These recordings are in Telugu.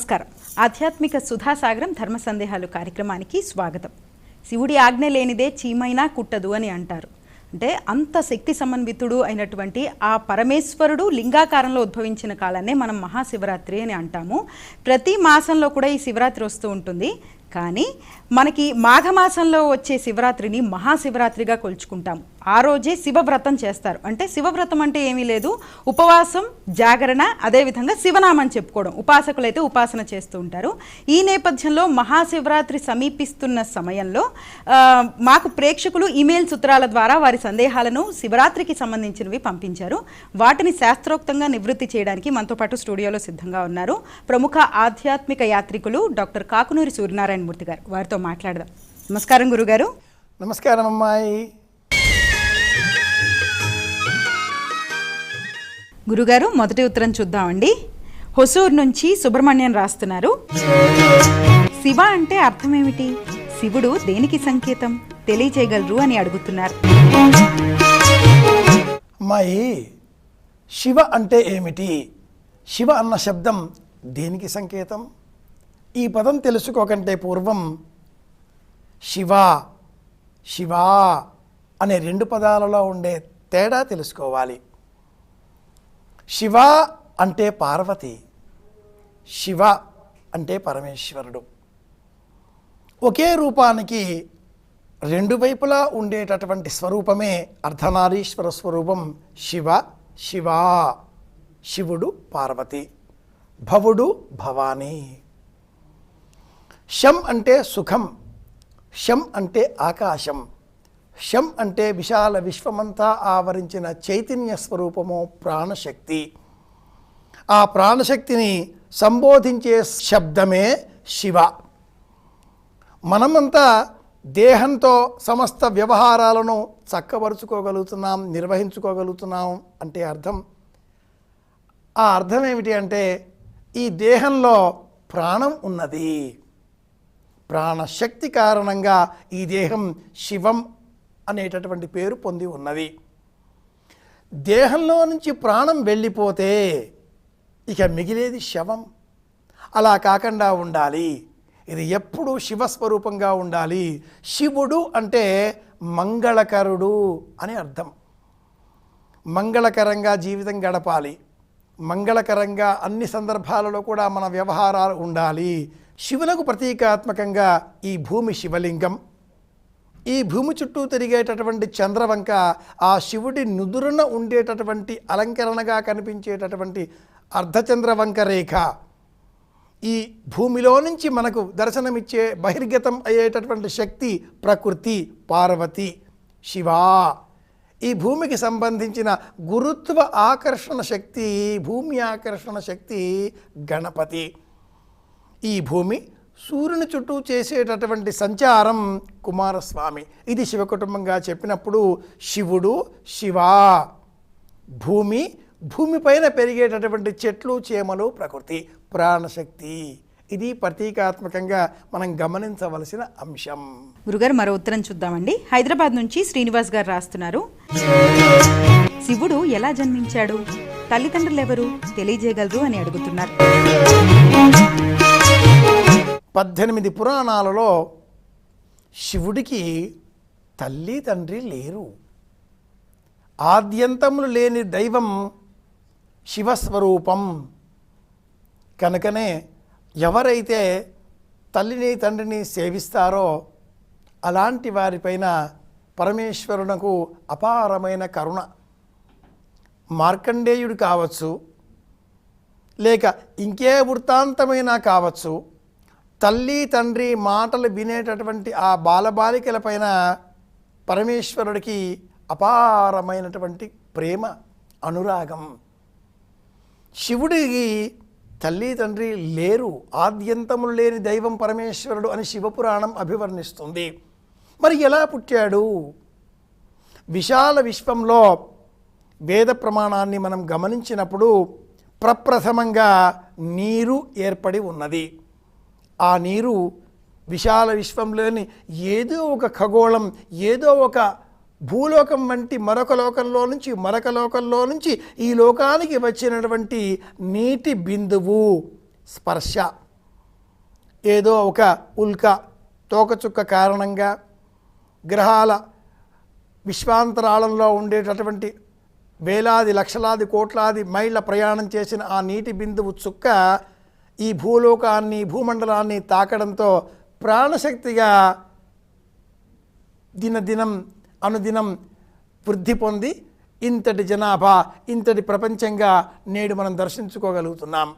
నమస్కారం. ఆధ్యాత్మిక సుధాసాగరం ధర్మ సందేహాలు కార్యక్రమానికి స్వాగతం. శివుడి ఆజ్ఞ లేనిదే చీమైనా కుట్టదు అని అంటారు. అంటే అంత శక్తి సమన్వితుడు అయినటువంటి ఆ పరమేశ్వరుడు లింగాకారంలో ఉద్భవించిన కాలాన్నే మనం మహాశివరాత్రి అని అంటాము. ప్రతి మాసంలో కూడా ఈ శివరాత్రి వస్తూ ఉంటుంది. కానీ మనకి మాఘమాసంలో వచ్చే శివరాత్రిని మహాశివరాత్రిగా కొలుచుకుంటాం ఆ రోజే శివవ్రతం చేస్తారు. అంటే శివవ్రతం అంటే ఏమీ లేదు. ఉపవాసం జాగరణ అదేవిధంగా శివనామం చెప్పుకోవడం. ఉపాసకులైతే ఉపాసన చేస్తూ ఉంటారు. ఈ నేపథ్యంలో మహాశివరాత్రి సమీపిస్తున్న సమయంలో మాకు ప్రేక్షకులు ఇమెయిల్ సూత్రాల ద్వారా వారి సందేహాలను శివరాత్రికి సంబంధించినవి పంపించారు. వాటిని శాస్త్రోక్తంగా నివృత్తి చేయడానికి మనతో పాటు స్టూడియోలో సిద్ధంగా ఉన్నారు. ప్రముఖ ఆధ్యాత్మిక యాత్రికులు డాక్టర్ కాకునూరి సూర్యనారాయణ మూర్తి గారు. వారితో మాట్లాడదాం. నమస్కారం గురుగారు. నమస్కారం అమ్మాయి గురుగారు మొదటి ఉత్తరం చూద్దామండి. హొసూర్ నుంచి సుబ్రహ్మణ్యం రాస్తున్నారు. శివ అంటే అర్థమేమిటి? శివుడు దేనికి సంకేతం? తెలియచేయగలరు అని అడుగుతున్నారు. అమ్మాయి శివ అంటే ఏమిటి? శివ అన్న శబ్దం దేనికి సంకేతం? ఈ పదం తెలుసుకోకంటే పూర్వం శివ శివా అనే రెండు పదాలలో ఉండే తేడా తెలుసుకోవాలి. శివ అంటే పార్వతి శివ అంటే పరమేశ్వరుడు. ఒకే రూపానికి రెండు వైపులా ఉండేటటువంటి స్వరూపమే అర్ధనారీశ్వర స్వరూపం శివ శివా శివుడు పార్వతి భవుడు భవానీ. శం అంటే సుఖం శం అంటే ఆకాశం శం అంటే విశాల విశ్వమంతా ఆవరించిన చైతన్య స్వరూపము ప్రాణశక్తి. ఆ ప్రాణశక్తిని సంబోధించే శబ్దమే శివ. మనమంతా దేహంతో సమస్త వ్యవహారాలను చక్కబరుచుకోగలుగుతున్నాం నిర్వహించుకోగలుగుతున్నాం అంటే అర్థం. ఆ అర్థం ఏమిటి అంటే ఈ దేహంలో ప్రాణం ఉన్నది. ప్రాణశక్తి కారణంగా ఈ దేహం శివం అనేటటువంటి పేరు పొంది ఉన్నది. దేహంలో నుంచి ప్రాణం వెళ్ళిపోతే ఇక మిగిలేది శవం. అలా కాకుండా ఉండాలి. ఇది ఎప్పుడూ శివస్వరూపంగా ఉండాలి. శివుడు అంటే మంగళకరుడు అని అర్థం. మంగళకరంగా జీవితం గడపాలి. మంగళకరంగా అన్ని సందర్భాలలో కూడా మన వ్యవహారాలు ఉండాలి. శివులకు ప్రతీకాత్మకంగా ఈ భూమి శివలింగం. ఈ భూమి చుట్టూ తిరిగేటటువంటి చంద్రవంక ఆ శివుడి నుదురున ఉండేటటువంటి అలంకరణగా కనిపించేటటువంటి అర్ధచంద్రవంక రేఖ ఈ భూమిలో నుంచి మనకు దర్శనమిచ్చే బహిర్గతం అయ్యేటటువంటి శక్తి ప్రకృతి పార్వతి శివా. ఈ భూమికి సంబంధించిన గురుత్వ ఆకర్షణ శక్తి భూమి ఆకర్షణ శక్తి గణపతి. ఈ భూమి సూర్యుని చుట్టూ చేసేటటువంటి సంచారం కుమారస్వామి. ఇది శివ కుటుంబంగా చెప్పినప్పుడు శివుడు శివ భూమి భూమిపైన పెరిగేటటువంటి చెట్లు చేమలు ప్రకృతి ప్రాణశక్తి. ఇది ప్రతీకాత్మకంగా మనం గమనించవలసిన అంశం. గురుగారు మరో ఉత్తరం చూద్దామండి. హైదరాబాద్ నుంచి శ్రీనివాస్ గారు రాస్తున్నారు. శివుడు ఎలా జన్మించాడు? తల్లిదండ్రులు ఎవరు తెలియజేయగలరు అని అడుగుతున్నారు. పద్దెనిమిది పురాణాలలో శివుడికి తల్లి తండ్రి లేరు. ఆద్యంతములు లేని దైవం శివస్వరూపం. కనుకనే ఎవరైతే తల్లిని తండ్రిని సేవిస్తారో అలాంటి వారిపైన పరమేశ్వరునకు అపారమైన కరుణ. మార్కండేయుడు కావచ్చు లేక ఇంకే వృత్తాంతమైనా కావచ్చు తల్లి తండ్రి మాటలు వినేటటువంటి ఆ బాలబాలికల పైన పరమేశ్వరుడికి అపారమైనటువంటి ప్రేమ అనురాగం. శివుడికి తల్లి తండ్రి లేరు ఆద్యంతములు లేని దైవం పరమేశ్వరుడు అని శివపురాణం అభివర్ణిస్తుంది. మరి ఎలా పుట్టాడు? విశాల విశ్వంలో వేద ప్రమాణాన్ని మనం గమనించినప్పుడు ప్రప్రథమంగా నీరు ఏర్పడి ఉన్నది. ఆ నీరు విశాల విశ్వంలోని ఏదో ఒక ఖగోళం ఏదో ఒక భూలోకం వంటి మరొక లోకంలో నుంచి మరొక లోకంలో నుంచి ఈ లోకానికి వచ్చినటువంటి నీటి బిందువు స్పర్శ. ఏదో ఒక ఉల్క తోకచుక్క కారణంగా గ్రహాల విశ్వాంతరాళంలో ఉండేటటువంటి వేలాది లక్షలాది కోట్లాది మైళ్ళ ప్రయాణం చేసిన ఆ నీటి బిందువు చుక్క ఈ భూలోకాన్ని భూమండలాన్ని తాకడంతో ప్రాణశక్తిగా దినదినం అనుదినం వృద్ధి పొంది ఇంతటి జనాభా ఇంతటి ప్రపంచంగా నేడు మనం దర్శించుకోగలుగుతున్నాం.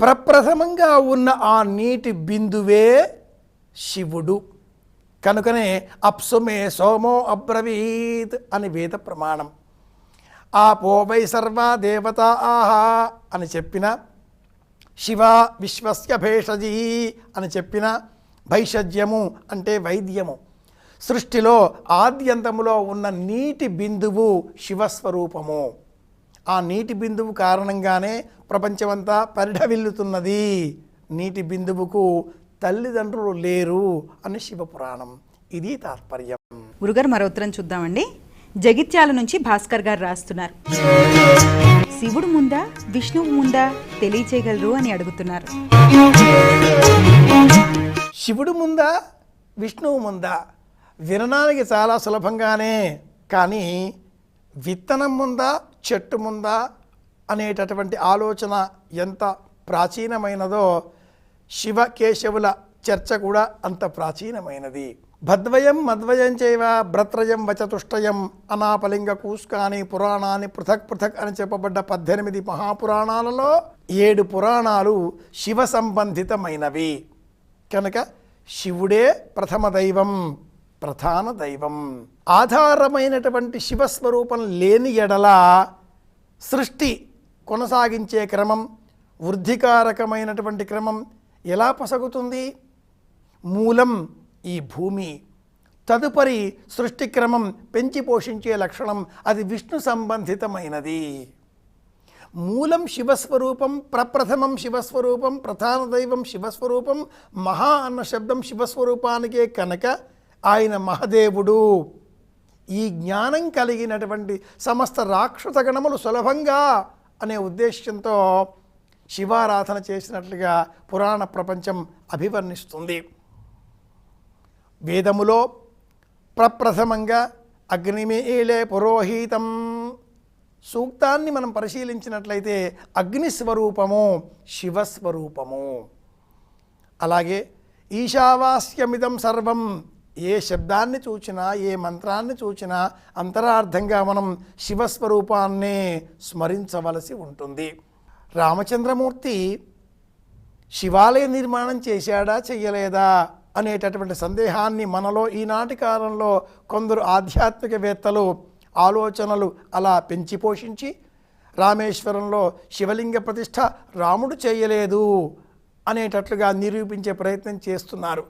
ప్రప్రథమంగా ఉన్న ఆ నీటి బిందువే శివుడు. కనుకనే అప్సుమే సోమో అబ్రవీత్ అని వేద ప్రమాణం. ఆ పోవై సర్వ దేవత ఆహా అని చెప్పిన శివ విశ్వస్య భేషజీ అని చెప్పిన భైషజ్యము అంటే వైద్యము. సృష్టిలో ఆద్యంతములో ఉన్న నీటి బిందువు శివస్వరూపము. ఆ నీటి బిందువు కారణంగానే ప్రపంచమంతా పరిఢవిల్లుతున్నది. నీటి బిందువుకు తల్లిదండ్రులు లేరు అని శివపురాణం. ఇది తాత్పర్యం. గురుగారు మరో ఉత్తరం చూద్దామండి. జగిత్యాల నుంచి భాస్కర్ గారు రాస్తున్నారు. శివుడు ముందా విష్ణువు ముందా తెలియచేయగలరు అని అడుగుతున్నారు. శివుడు ముందా విష్ణువు ముందా? వినడానికి చాలా సులభంగానే కానీ విత్తనం ముందా చెట్టు ముందా అనేటటువంటి ఆలోచన ఎంత ప్రాచీనమైనదో శివ కేశవుల చర్చ కూడా అంత ప్రాచీనమైనది. భద్వయం మద్వయం చేయవ భ్రత్రయం వచతుష్టయం అనాపలింగ కూస్కాని పురాణాన్ని పృథక్ పృథక్ అని చెప్పబడ్డ పద్దెనిమిది మహాపురాణాలలో ఏడు పురాణాలు శివ సంబంధితమైనవి కనుక శివుడే ప్రథమ దైవం ప్రధాన దైవం. ఆధారమైనటువంటి శివస్వరూపం లేని ఎడల సృష్టి కొనసాగించే క్రమం వృద్ధికారకమైనటువంటి క్రమం ఎలా పొసగుతుంది? మూలం ఈ భూమి. తదుపరి సృష్టి క్రమం పెంచి పోషించే లక్షణం అది విష్ణు సంబంధితమైనది. మూలం శివస్వరూపం ప్రప్రథమం శివస్వరూపం ప్రధాన దైవం శివస్వరూపం మహా అన్న శబ్దం శివస్వరూపానికే కనుక ఆయన మహదేవుడు. ఈ జ్ఞానం కలిగినటువంటి సమస్త రాక్షస గణములు సులభంగా అనే ఉద్దేశ్యంతో శివారాధన చేసినట్లుగా పురాణ ప్రపంచం అభివర్ణిస్తుంది. వేదములో ప్రప్రథమంగా అగ్నిమేలే పురోహితం. సూక్తాన్ని మనం పరిశీలించినట్లయితే అగ్నిస్వరూపము శివస్వరూపము అలాగే ఈశావాస్యమిదం సర్వం ఏ శబ్దాన్ని చూచినా ఏ మంత్రాన్ని చూచినా అంతరార్థంగా మనం శివస్వరూపాన్నే స్మరించవలసి ఉంటుంది. రామచంద్రమూర్తి శివాలయ నిర్మాణం చేశాడా చెయ్యలేదా? అనేటటువంటి సందేహాన్ని మనలో ఈనాటి కాలంలో కొందరు ఆధ్యాత్మికవేత్తలు ఆలోచనలు అలా పెంచి పోషించి రామేశ్వరంలో శివలింగ ప్రతిష్ఠ రాముడు చేయలేదు అనేటట్లుగా నిరూపించే ప్రయత్నం చేస్తున్నారు.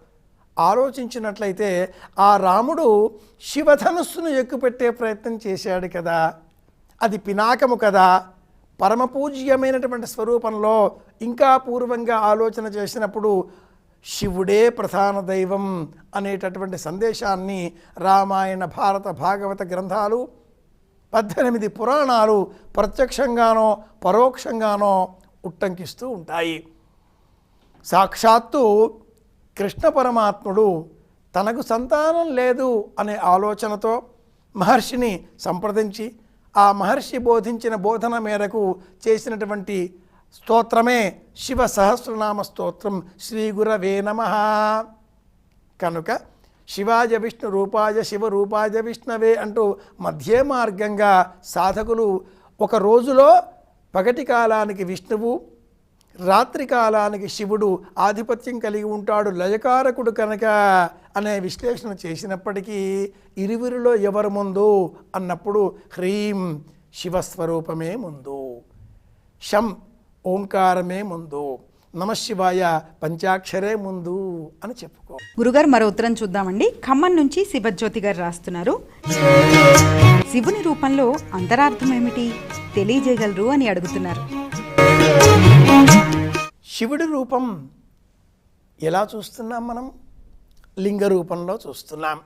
ఆలోచించినట్లయితే ఆ రాముడు శివధనుస్సును ఎక్కుపెట్టే ప్రయత్నం చేశాడు కదా. అది పినాకము కదా. పరమపూజ్యమైనటువంటి స్వరూపంలో ఇంకా పూర్వంగా ఆలోచన చేసినప్పుడు శివుడే ప్రధాన దైవం అనేటటువంటి సందేశాన్ని రామాయణ భారత భాగవత గ్రంథాలు పద్దెనిమిది పురాణాలు ప్రత్యక్షంగానో పరోక్షంగానో ఉట్టంకిస్తూ ఉంటాయి. సాక్షాత్తు కృష్ణ పరమాత్ముడు తనకు సంతానం లేదు అనే ఆలోచనతో మహర్షిని సంప్రదించి ఆ మహర్షి బోధించిన బోధన మేరకు చేసినటువంటి స్తోత్రమే శివ సహస్రనామ స్తోత్రం శ్రీ గురవే నమ. కనుక శివాజ విష్ణు రూపాయ శివ రూపాయ విష్ణవే అంటూ మధ్య మార్గంగా సాధకులు ఒక రోజులో పగటి కాలానికి విష్ణువు రాత్రి కాలానికి శివుడు ఆధిపత్యం కలిగి ఉంటాడు లయకారకుడు కనుక అనే విశ్లేషణ చేసినప్పటికీ ఇరువురిలో ఎవరు ముందు అన్నప్పుడు హ్రీం శివస్వరూపమే ముందు. శం ఓంకారమే ముందు నమశివాయ పంచాక్షరే ముందు అని చెప్పుకో. గురుగారు మరో ఉత్తరం చూద్దామండి. ఖమ్మం నుంచి శివజ్యోతి గారు రాస్తున్నారు. శివుని రూపంలో అంతరార్థం ఏమిటి తెలియజేయగలరు అని అడుగుతున్నారు. శివుడి రూపం ఎలా చూస్తున్నాం మనం? లింగ రూపంలో చూస్తున్నాం.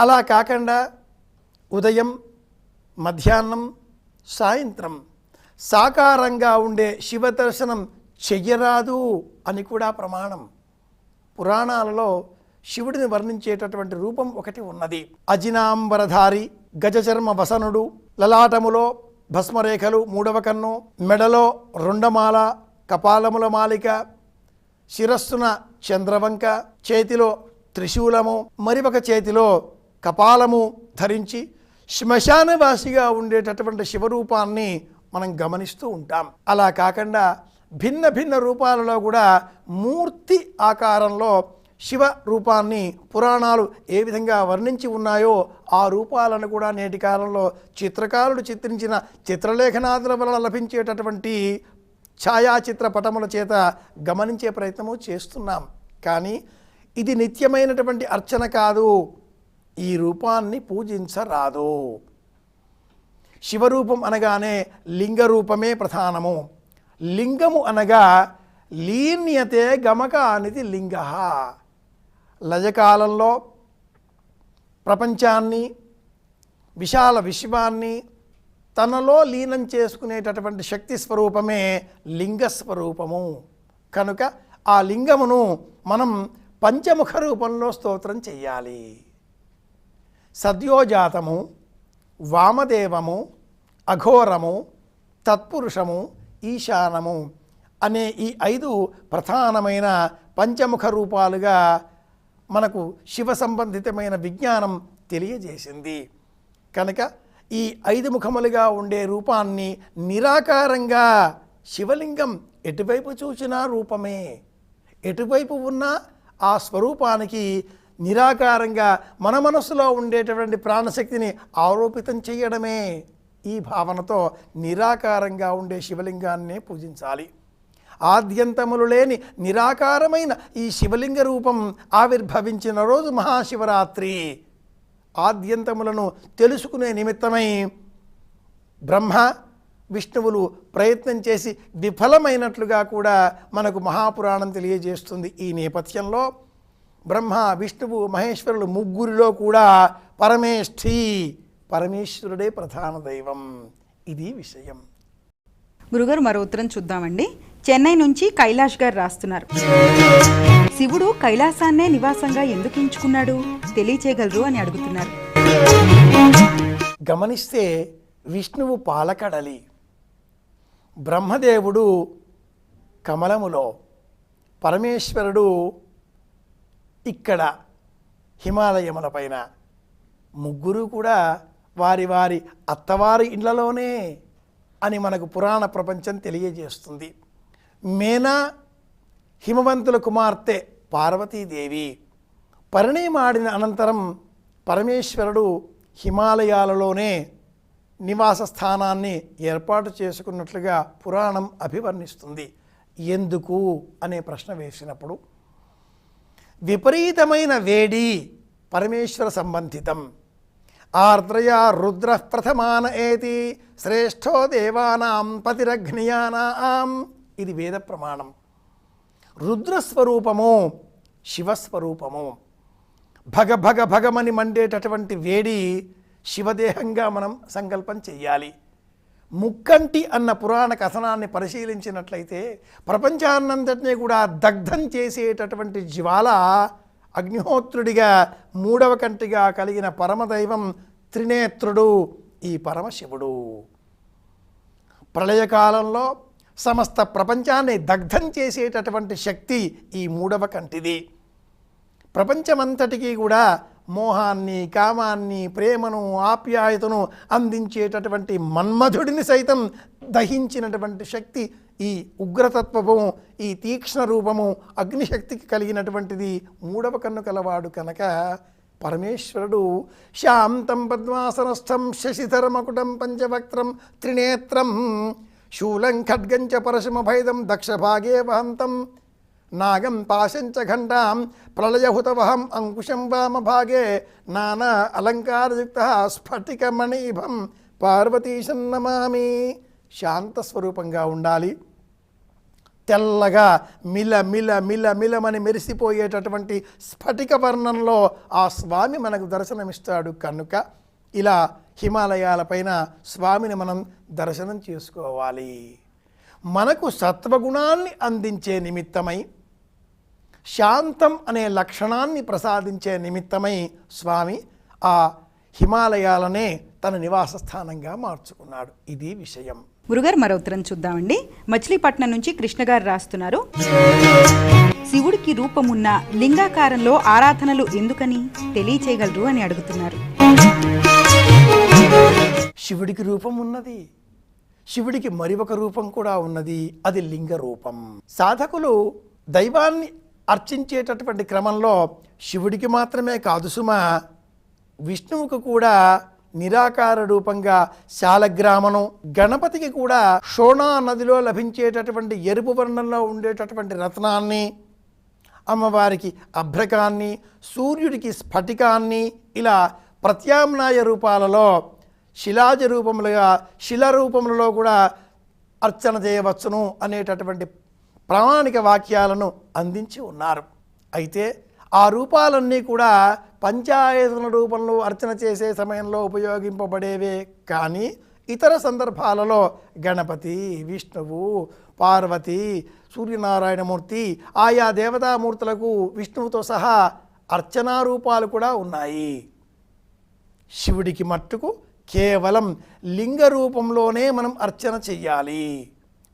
అలా కాకుండా ఉదయం మధ్యాహ్నం సాయంత్రం సాకారంగా ఉండే శివ దర్శనం చెయ్యరాదు అని కూడా ప్రమాణం. పురాణాలలో శివుడిని వర్ణించేటటువంటి రూపం ఒకటి ఉన్నది. అజినాంబరధారి గజచర్మ వసనుడు లలాటములో భస్మరేఖలు మూడవ కన్ను మెడలో రుండమాల కపాలముల మాలిక శిరస్సున చంద్రవంక చేతిలో త్రిశూలము మరి ఒక చేతిలో కపాలము ధరించి శ్మశానవాసిగా ఉండేటటువంటి శివరూపాన్ని మనం గమనిస్తూ ఉంటాం. అలా కాకుండా భిన్న భిన్న రూపాలలో కూడా మూర్తి ఆకారంలో శివ రూపాన్ని పురాణాలు ఏ విధంగా వర్ణించి ఉన్నాయో ఆ రూపాలను కూడా నేటి కాలంలో చిత్రకారుడు చిత్రించిన చిత్రలేఖనాదుల వలన లభించేటటువంటి ఛాయాచిత్ర పటముల చేత గమనించే ప్రయత్నము చేస్తున్నాం. కానీ ఇది నిత్యమైనటువంటి అర్చన కాదు. ఈ రూపాన్ని పూజించరాదు. శివరూపం అనగానే లింగ రూపమే ప్రధానము. లింగము అనగా లీన్యతే గమక అనేది లింగ. లయకాలంలో ప్రపంచాన్ని విశాల విశ్వాన్ని తనలో లీనం చేసుకునేటటువంటి శక్తి స్వరూపమే లింగ స్వరూపము. కనుక ఆ లింగమును మనం పంచముఖ రూపంలో స్తోత్రం చెయ్యాలి. సద్యోజాతము వామదేవము అఘోరము తత్పురుషము ఈశానము అనే ఈ ఐదు ప్రధానమైన పంచముఖ రూపాలుగా మనకు శివ సంబంధితమైన విజ్ఞానం తెలియజేసింది. కనుక ఈ ఐదు ముఖములుగా ఉండే రూపాన్ని నిరాకారంగా శివలింగం ఎటువైపు చూసినా రూపమే. ఎటువైపు ఉన్నా ఆ స్వరూపానికి నిరాకారంగా మన మనసులో ఉండేటటువంటి ప్రాణశక్తిని ఆరోపితం చేయడమే ఈ భావనతో నిరాకారంగా ఉండే శివలింగాన్నే పూజించాలి. ఆద్యంతములు లేని నిరాకారమైన ఈ శివలింగ రూపం ఆవిర్భవించిన రోజు మహాశివరాత్రి. ఆద్యంతములను తెలుసుకునే నిమిత్తమై బ్రహ్మ విష్ణువులు ప్రయత్నం చేసి విఫలమైనట్లుగా కూడా మనకు మహాపురాణం తెలియజేస్తుంది ఈ నేపథ్యంలో. బ్రహ్మ విష్ణువు మహేశ్వరులు ముగ్గురిలో కూడా పరమేష్ఠి పరమేశ్వరుడే ప్రధాన దైవం. ఇది విషయం. గురుగారు మరో ఉత్తరం చూద్దామండి. చెన్నై నుంచి కైలాష్ గారు రాస్తున్నారు. శివుడు కైలాసాన్నే నివాసంగా ఎందుకు ఎంచుకున్నాడు? తెలియచేయగలరు అని అడుగుతున్నారు. గమనిస్తే విష్ణువు పాలకడలి. బ్రహ్మదేవుడు కమలములో పరమేశ్వరుడు ఇక్కడ హిమాలయముల పైన ముగ్గురు కూడా వారి వారి అత్తవారి ఇండ్లలోనే అని మనకు పురాణ ప్రపంచం తెలియజేస్తుంది. మేనా హిమవంతుల కుమార్తె పార్వతీదేవి. పరిణయమాడిన అనంతరం పరమేశ్వరుడు హిమాలయాలలోనే నివాస స్థానాన్ని ఏర్పాటు చేసుకున్నట్లుగా పురాణం అభివర్ణిస్తుంది. ఎందుకు? అనే ప్రశ్న వేసినప్పుడు విపరీతమైన వేడి పరమేశ్వర సంబంధితం. ఆర్ద్రయా రుద్ర ప్రథమాన ఏతి శ్రేష్టో దేవానాం పతిరఘ్నియానాం ఇది వేద ప్రమాణం. రుద్రస్వరూపము శివస్వరూపము. భగ భగ భగమని మండేటటువంటి వేడి శివదేహంగా మనం సంకల్పం చెయ్యాలి. ముక్కంటి అన్న పురాణ కథనాన్ని పరిశీలించినట్లయితే ప్రపంచాన్నంతటినీ కూడా దగ్ధం చేసేటటువంటి జ్వాల అగ్నిహోత్రుడిగా మూడవ కంటిగా కలిగిన పరమదైవం త్రినేత్రుడు ఈ పరమశివుడు. ప్రళయకాలంలో సమస్త ప్రపంచాన్ని దగ్ధం చేసేటటువంటి శక్తి ఈ మూడవ కంటిది. ప్రపంచమంతటికీ కూడా మోహాన్ని కామాన్ని ప్రేమను ఆప్యాయతను అందించేటటువంటి మన్మధుడిని సైతం దహించినటువంటి శక్తి ఈ ఉగ్రతత్వము ఈ తీక్ష్ణ రూపము అగ్నిశక్తికి కలిగినటువంటిది మూడవ కన్ను కలవాడు కనుక పరమేశ్వరుడు. శాంతం పద్మాసనస్థం శశిధరమకుటం పంచవక్త్రం త్రినేత్రం శూలం ఖడ్గంచ పరశుమభైదం దక్షభాగే వహంతం. నాగం పాశంచ ఘంటాం ప్రళయహుతవహం అంకుశం వామభాగే నానా అలంకారయుక్త స్ఫటికమణీభం పార్వతీశం నమామి శాంత స్వరూపంగా ఉండాలి తెల్లగా మిల మిల మిల మిలమని మెరిసిపోయేటటువంటి స్ఫటిక వర్ణంలో ఆ స్వామి మనకు దర్శనమిస్తాడు కనుక. ఇలా హిమాలయాలపైన స్వామిని మనం దర్శనం చేసుకోవాలి. మనకు సత్వగుణాన్ని అందించే నిమిత్తమై శాంతం అనే లక్షణాన్ని ప్రసాదించే నిమిత్తమై స్వామి ఆ హిమాలయాలనే తన నివాస స్థానంగా మార్చుకున్నాడు. ఇది విషయం. గురుగారు మరో ఉత్తరం చూద్దామండి. మచిలీపట్నం నుంచి కృష్ణ గారు రాస్తున్నారు. శివుడికి రూపమున్న లింగాకారంలో ఆరాధనలు ఎందుకని తెలియచేయగలరు అని అడుగుతున్నారు. శివుడికి రూపం ఉన్నది. శివుడికి మరి ఒక రూపం కూడా ఉన్నది. అది లింగ రూపం. సాధకులు దైవాన్ని అర్చించేటటువంటి క్రమంలో శివుడికి మాత్రమే కాదు సుమ విష్ణువుకు కూడా నిరాకార రూపంగా శాలగ్రామను గణపతికి కూడా షోణా నదిలో లభించేటటువంటి ఎరుపు వర్ణంలో ఉండేటటువంటి రత్నాన్ని అమ్మవారికి అభ్రకాన్ని సూర్యుడికి స్ఫటికాన్ని ఇలా ప్రత్యామ్నాయ రూపాలలో శిలాజ రూపములుగా శిల రూపములలో కూడా అర్చన చేయవచ్చును అనేటటువంటి ప్రామాణిక వాక్యాలను అందించి ఉన్నారు. అయితే ఆ రూపాలన్నీ కూడా పంచాయతన రూపంలో అర్చన చేసే సమయంలో ఉపయోగింపబడేవే కానీ ఇతర సందర్భాలలో గణపతి విష్ణువు పార్వతి సూర్యనారాయణమూర్తి ఆయా దేవతామూర్తులకు విష్ణువుతో సహా అర్చనా రూపాలు కూడా ఉన్నాయి. శివుడికి మట్టుకు కేవలం లింగ రూపంలోనే మనం అర్చన చెయ్యాలి.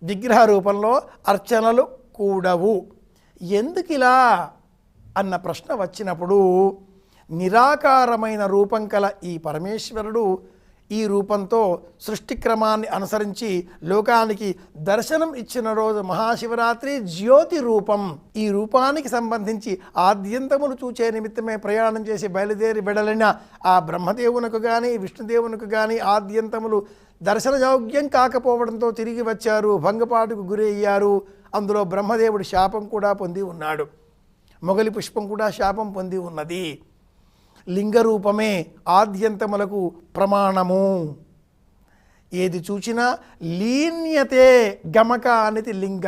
విగ్రహ రూపంలో అర్చనలు కూడవు. ఎందుకు ఇలా? అన్న ప్రశ్న వచ్చినప్పుడు నిరాకారమైన రూపం కల ఈ పరమేశ్వరుడు ఈ రూపంతో సృష్టి క్రమాన్ని అనుసరించి లోకానికి దర్శనం ఇచ్చిన రోజు మహాశివరాత్రి జ్యోతి రూపం. ఈ రూపానికి సంబంధించి ఆద్యంతమును చూచే నిమిత్తమే ప్రయాణం చేసి బయలుదేరి వెడలిన ఆ బ్రహ్మదేవునకు కానీ విష్ణుదేవునకు కానీ ఆద్యంతములు దర్శనయోగ్యం కాకపోవడంతో తిరిగి వచ్చారు భంగపాటుకు గురి అయ్యారు అందులో బ్రహ్మదేవుడి శాపం కూడా పొంది ఉన్నాడు. మొగలి పుష్పం కూడా శాపం పొంది ఉన్నది. లింగరూపమే ఆద్యంతములకు ప్రమాణము. ఏది చూచినా లీన్యతే గమక అనేది లింగ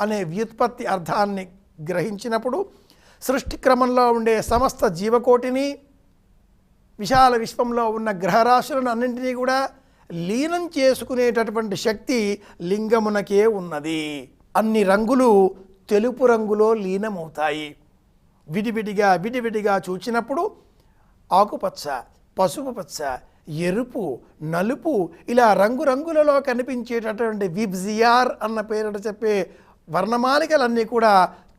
అనే వ్యుత్పత్తి అర్థాన్ని గ్రహించినప్పుడు సృష్టి క్రమంలో ఉండే సమస్త జీవకోటిని విశాల విశ్వంలో ఉన్న గ్రహరాశులను అన్నింటినీ కూడా లీనం చేసుకునేటటువంటి శక్తి లింగమునకే ఉన్నది. అన్ని రంగులు తెలుపు రంగులో లీనమవుతాయి. విడివిడిగా విడివిడిగా చూచినప్పుడు ఆకుపచ్చ పసుపు పచ్చ ఎరుపు నలుపు ఇలా రంగురంగులలో కనిపించేటటువంటి విబ్జియార్ అన్న పేరిట చెప్పే వర్ణమాలికలన్నీ కూడా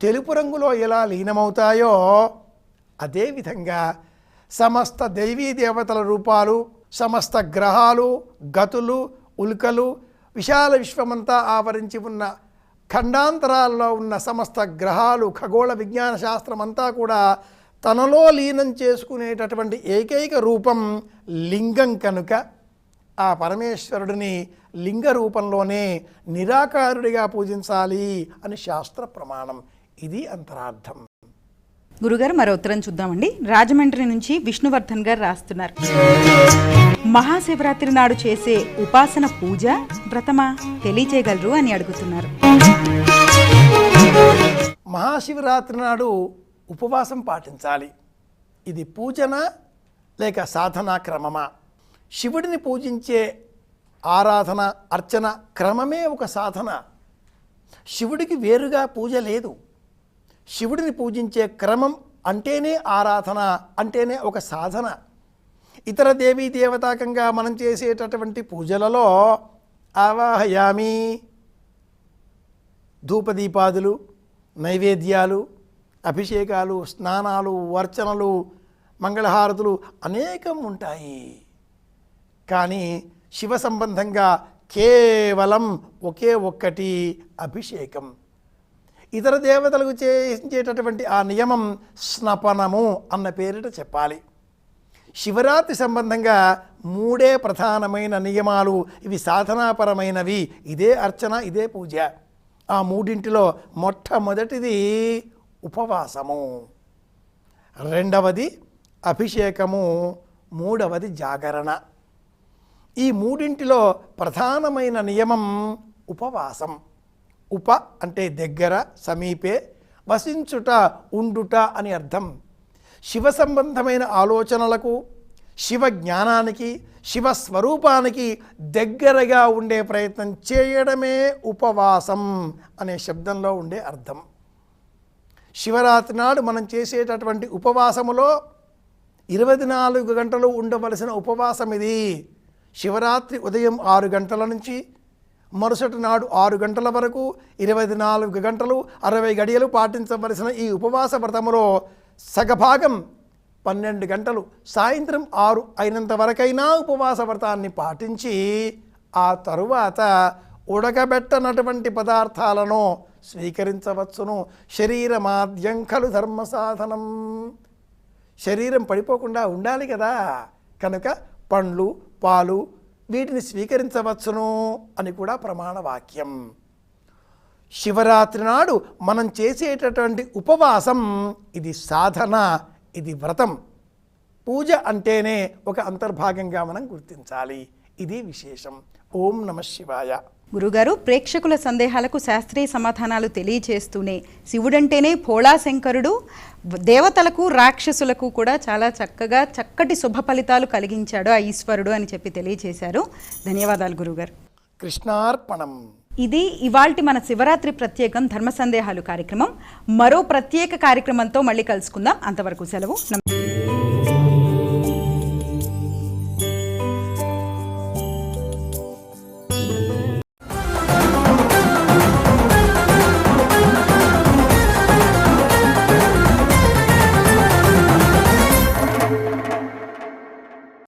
తెలుపు రంగులో ఎలా లీనమవుతాయో అదేవిధంగా సమస్త దైవీ దేవతల రూపాలు సమస్త గ్రహాలు గతులు ఉల్కలు విశాల విశ్వమంతా ఆవరించి ఉన్న ఖండాంతరాల్లో ఉన్న సమస్త గ్రహాలు ఖగోళ విజ్ఞాన శాస్త్రం అంతా కూడా తనలో లీనం చేసుకునేటటువంటి ఏకైక రూపం లింగం కనుక ఆ పరమేశ్వరుడిని లింగ రూపంలోనే నిరాకారుడిగా పూజించాలి అని శాస్త్ర ప్రమాణం. ఇది అంతరార్థం. గురుగారు మరో ఉత్తరం చూద్దామండి. రాజమండ్రి నుంచి విష్ణువర్ధన్ గారు రాస్తున్నారు. మహాశివరాత్రి నాడు చేసే ఉపాసన పూజ వ్రతమా? తెలియచేయగలరు అని అడుగుతున్నారు. మహాశివరాత్రి నాడు ఉపవాసం పాటించాలి. ఇది పూజన లేక సాధనా క్రమమా? శివుడిని పూజించే ఆరాధన అర్చన క్రమమే ఒక సాధన. శివుడికి వేరుగా పూజ లేదు. శివుడిని పూజించే క్రమం అంటేనే ఆరాధన అంటేనే ఒక సాధన. ఇతర దేవీ దేవతాకంగా మనం చేసేటటువంటి పూజలలో ఆవాహయామి ధూపదీపాదులు నైవేద్యాలు అభిషేకాలు స్నానాలు అర్చనలు మంగళహారతులు అనేకం ఉంటాయి. కానీ శివ సంబంధంగా కేవలం ఒకే ఒక్కటి అభిషేకం. ఇతర దేవతలకు చేసేటటువంటి ఆ నియమం స్నపనము అన్న పేరిట చెప్పాలి. శివరాత్రి సంబంధంగా మూడే ప్రధానమైన నియమాలు ఇవి సాధనాపరమైనవి. ఇదే అర్చన ఇదే పూజ. ఆ మూడింటిలో మొట్టమొదటిది ఉపవాసము. రెండవది అభిషేకము మూడవది జాగరణ. ఈ మూడింటిలో ప్రధానమైన నియమం ఉపవాసం. ఉప అంటే దగ్గర సమీపే వసించుట ఉండుట అని అర్థం. శివ సంబంధమైన ఆలోచనలకు శివ జ్ఞానానికి శివ స్వరూపానికి దగ్గరగా ఉండే ప్రయత్నం చేయడమే ఉపవాసం అనే శబ్దంలో ఉండే అర్థం. శివరాత్రి నాడు మనం చేసేటటువంటి ఉపవాసములో ఇరవై నాలుగు గంటలు ఉండవలసిన ఉపవాసం ఇది శివరాత్రి ఉదయం ఆరు గంటల నుంచి మరుసటి నాడు ఆరు గంటల వరకు ఇరవై నాలుగు గంటలు అరవై గడియలు పాటించవలసిన ఈ ఉపవాస వ్రతములో సగభాగం పన్నెండు గంటలు సాయంత్రం ఆరు అయినంత వరకైనా ఉపవాస వ్రతాన్ని పాటించి ఆ తరువాత ఉడకబెట్టనటువంటి పదార్థాలను స్వీకరించవచ్చును. శరీరమాద్యం ఖలు ధర్మ సాధనం శరీరం పడిపోకుండా ఉండాలి కదా. కనుక పండ్లు పాలు వీటిని స్వీకరించవచ్చును అని కూడా ప్రమాణ వాక్యం శివరాత్రి నాడు మనం చేసేటటువంటి ఉపవాసం ఇది సాధన ఇది వ్రతం. పూజ అంటేనే ఒక అంతర్భాగంగా మనం గుర్తించాలి. ఇది విశేషం. ఓం నమ శివాయ. గురుగారు ప్రేక్షకుల సందేహాలకు శాస్త్రీయ సమాధానాలు తెలియచేస్తూనే శివుడంటేనే భోళా శంకరుడు దేవతలకు రాక్షసులకు కూడా చాలా చక్కగా చక్కటి శుభ ఫలితాలు కలిగించాడు ఆ ఈశ్వరుడు అని చెప్పి తెలియచేశారు. ధన్యవాదాలు గురుగారు. కృష్ణార్పణం. ఇది ఇవాల్టి మన శివరాత్రి ప్రత్యేకం ధర్మ సందేహాలు కార్యక్రమం. మరో ప్రత్యేక కార్యక్రమంతో మళ్ళీ కలుసుకుందాం. అంతవరకు సెలవు. నమస్కారం